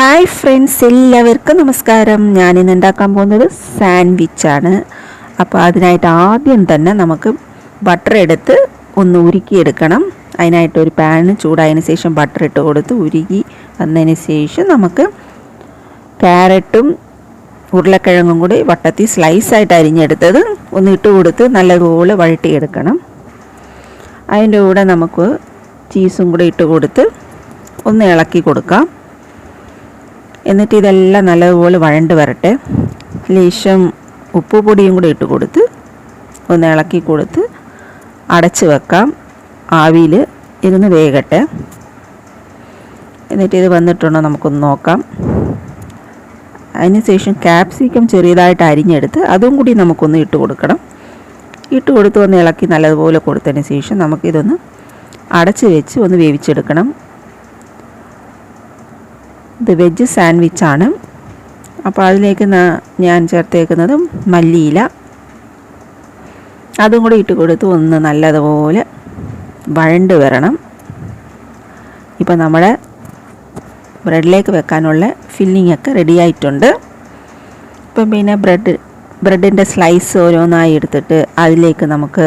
Hi friends എല്ലാവർക്കും നമസ്കാരം. ഞാൻ ഇന്ന് ഉണ്ടാക്കാൻ പോകുന്നത് സാൻഡ്വിച്ചാണ് അപ്പോൾ അതിനായിട്ട് ആദ്യം തന്നെ നമുക്ക് ബട്ടർ എടുത്ത് ഒന്ന് ഉരുക്കിയെടുക്കണം. അതിനായിട്ട് ഒരു പാന് ചൂടായതിന് ശേഷം ബട്ടർ ഇട്ട് കൊടുത്ത് ഉരുകി വന്നതിന് ശേഷം നമുക്ക് ക്യാരറ്റും ഉരുളക്കിഴങ്ങും കൂടി വട്ടത്തിൽ സ്ലൈസായിട്ട് അരിഞ്ഞെടുത്തത് ഒന്ന് ഇട്ട് കൊടുത്ത് നല്ലതുപോലെ വഴട്ടിയെടുക്കണം അതിന്റെ കൂടെ നമുക്ക് ചീസും കൂടെ ഇട്ട് കൊടുത്ത് ഒന്ന് ഇളക്കി കൊടുക്കാം. എന്നിട്ട് ഇതെല്ലാം നല്ലതുപോലെ വഴണ്ട് വരട്ടെ. ലേശം ഉപ്പ് പൊടിയും കൂടി ഇട്ട് കൊടുത്ത് ഒന്ന് ഇളക്കി കൊടുത്ത് അടച്ച് വെക്കാം. ആവിയിൽ ഇരുന്ന് വേകട്ടെ. എന്നിട്ട് ഇത് വന്നിട്ടുണ്ടോ നമുക്കൊന്ന് നോക്കാം. അതിനുശേഷം ക്യാപ്സിക്കം ചെറിയതായിട്ട് അരിഞ്ഞെടുത്ത് അതും കൂടി നമുക്കൊന്ന് ഇട്ട് കൊടുക്കണം. ഇട്ട് കൊടുത്ത് ഒന്ന് ഇളക്കി നല്ലതുപോലെ കൊടുത്തതിന് ശേഷം നമുക്കിതൊന്ന് അടച്ച് വെച്ച് ഒന്ന് വേവിച്ചെടുക്കണം. ഇത് വെജ് സാൻഡ്വിച്ചാണ് അപ്പോൾ അതിലേക്ക് ഞാൻ ചേർത്തേക്കുന്നത് മല്ലിയില. അതും കൂടി ഇട്ട് കൊടുത്ത് ഒന്ന് നല്ലതുപോലെ വഴണ്ട് വരണം. ഇപ്പോൾ നമ്മുടെ ബ്രെഡിലേക്ക് വെക്കാനുള്ള ഫില്ലിംഗ് ഒക്കെ റെഡി ആയിട്ടുണ്ട്. ഇപ്പം പിന്നെ ബ്രെഡ് ബ്രെഡിന്റെ സ്ലൈസ് ഓരോന്നായി എടുത്തിട്ട് അതിലേക്ക് നമുക്ക്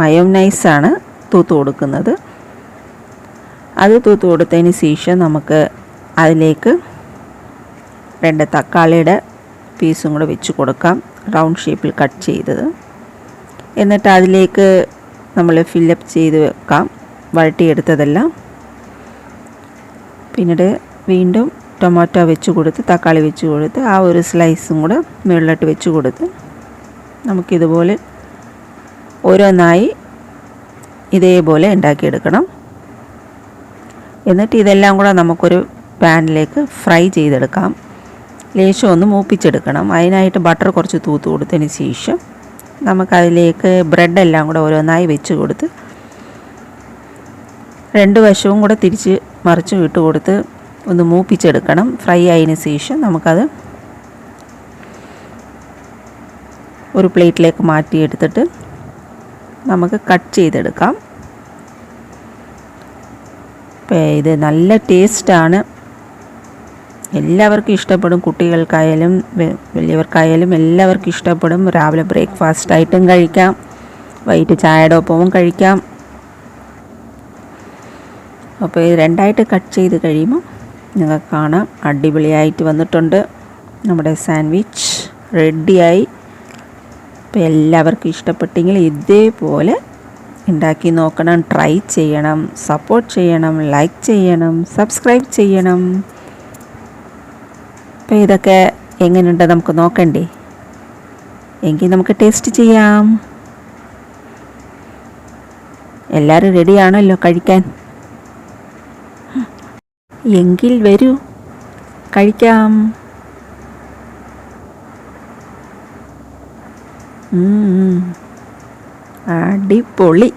മയോനൈസാണ് തൂത്ത് കൊടുക്കുന്നത്. അത് തൂത്ത് കൊടുത്തതിന് ശേഷം നമുക്ക് അതിലേക്ക് രണ്ട് തക്കാളിയുടെ പീസും കൂടെ വെച്ച് കൊടുക്കാം. റൗണ്ട് ഷേപ്പിൽ കട്ട് ചെയ്തത്. എന്നിട്ട് അതിലേക്ക് നമ്മൾ ഫില്ലപ്പ് ചെയ്ത് വെക്കാം. വഴട്ടിയെടുത്തതെല്ലാം പിന്നീട് വീണ്ടും ടൊമാറ്റോ വെച്ച് കൊടുത്ത് തക്കാളി വെച്ച് കൊടുത്ത് ആ ഒരു സ്ലൈസും കൂടെ മുകളിലോട്ട് വെച്ച് കൊടുത്ത് നമുക്കിതുപോലെ ഓരോന്നായി ഇതേപോലെ ഉണ്ടാക്കിയെടുക്കണം. എന്നിട്ട് ഇതെല്ലാം കൂടെ നമുക്കൊരു പാനിലേക്ക് ഫ്രൈ ചെയ്തെടുക്കാം. ലേശം ഒന്ന് മൂപ്പിച്ചെടുക്കണം. അതിനായിട്ട് ബട്ടർ കുറച്ച് തൂത്ത് കൊടുത്തതിന് ശേഷം നമുക്കതിലേക്ക് ബ്രെഡെല്ലാം കൂടെ ഓരോന്നായി വെച്ച് കൊടുത്ത് രണ്ട് വശവും കൂടെ തിരിച്ച് മറിച്ച് വിട്ട് കൊടുത്ത് ഒന്ന് മൂപ്പിച്ചെടുക്കണം. ഫ്രൈ ആയതിന് ശേഷം നമുക്കത് ഒരു പ്ലേറ്റിലേക്ക് മാറ്റിയെടുത്തിട്ട് നമുക്ക് കട്ട് ചെയ്തെടുക്കാം. ഇത് നല്ല ടേസ്റ്റാണ്. എല്ലാവർക്കും ഇഷ്ടപ്പെടും കുട്ടികൾക്കായാലും വലിയവർക്കായാലും എല്ലാവർക്കും ഇഷ്ടപ്പെടും. രാവിലെ ബ്രേക്ക്ഫാസ്റ്റ് ആയിട്ടും കഴിക്കാം. വൈകിട്ട് ചായയുടെ ഒപ്പവും കഴിക്കാം. അപ്പോൾ ഇത് രണ്ടായിട്ട് കട്ട് ചെയ്ത് കഴിയുമ്പോൾ നിങ്ങൾക്ക് കാണാം. അടിപൊളിയായിട്ട് വന്നിട്ടുണ്ട്. നമ്മുടെ സാൻഡ്വിച്ച് റെഡിയായി. അപ്പോൾ എല്ലാവർക്കും ഇഷ്ടപ്പെട്ടെങ്കിൽ ഇതേപോലെ ഉണ്ടാക്കി നോക്കണം. ട്രൈ ചെയ്യണം. സപ്പോർട്ട് ചെയ്യണം. ലൈക്ക് ചെയ്യണം. സബ്സ്ക്രൈബ് ചെയ്യണം. അപ്പോൾ ഇതൊക്കെ എങ്ങനെയുണ്ട് നമുക്ക് നോക്കണ്ടേ? എങ്കിൽ നമുക്ക് ടേസ്റ്റ് ചെയ്യാം. എല്ലാവരും റെഡിയാണല്ലോ കഴിക്കാൻ? എങ്കിൽ വരൂ. കഴിക്കാം. അടിപൊളി.